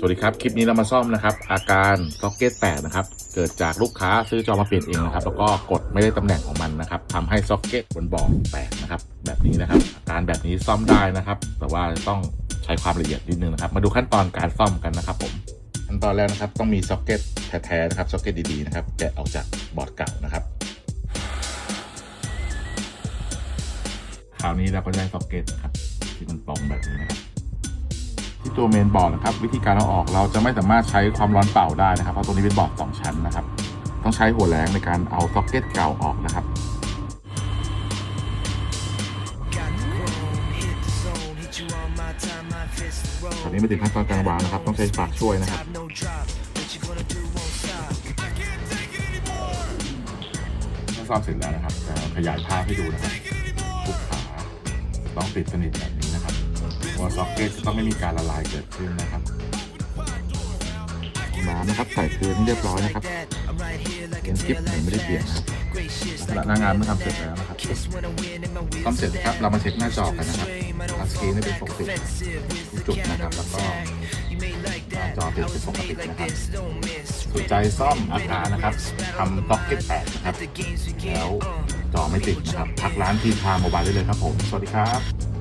สวัสดีครับ คลิปนี้เรามาซ่อมนะครับ อาการซ็อกเก็ตแตกนะครับ เกิดจากลูกค้าซื้อจอมาเปลี่ยนเองนะครับ แล้วก็กดไม่ได้ตำแหน่งของมันนะครับทำให้ซ็อกเก็ตบนบอร์ดแตกนะครับ แบบนี้นะครับ อาการแบบนี้ซ่อมได้นะครับ แต่ว่าต้องใช้ความละเอียดนิดนึงนะครับ มาดูขั้นตอนการซ่อมกันนะครับผม ขั้นตอนแรกนะครับ ต้องมีซ็อกเก็ตแท้ๆนะครับ ซ็อกเก็ตดีๆนะครับ แกะออกจากบอร์ดเก่านะครับ คราวนี้เราก็ได้ซ็อกเก็ตนะครับที่มันตรงแบบนี้นะครับ ตัวเมนบอร์ดนะครับวิธีการเอาออกเราจะไม่สามารถใช้ความร้อนเป่าได้นะครับ เพราะตัวนี้เป็นบอร์ดสองชั้นนะครับ ต้องใช้หัวแรงในการเอาซ็อกเก็ตเก่าออกนะครับตอนนี้มาถึงขั้นตอนการวางนะครับ ต้องใช้ปากช่วยนะครับซ่อมเสร็จแล้วนะครับจะขยายภาพให้ดูนะครับทุกขาต้องติดสนิทนะ หัวซ็อกเก็ตจะต้องไม่มีการละลายเกิดขึ้นนะครับน้ำนะครับใส่คืนเรียบร้อยนะครับเป็นคลิปไหนไม่ได้เปลี่ยนนะครับลักษณะหน้างานเมื่อทำเสร็จแล้วนะครับซ่อมเสร็จครับเรามาเช็คหน้าจอกันนะครับทัชสกรีนได้เป็นปกติทุกจุดนะครับแล้วก็หน้าจอเป็นปกตินะครับสนใจซ่อมอาการนะครับทำซ็อกเก็ตแตกนะครับแล้วจอไม่ติดนะครับทักร้านทีทาโมบายได้เลยครับผม สวัสดีครับ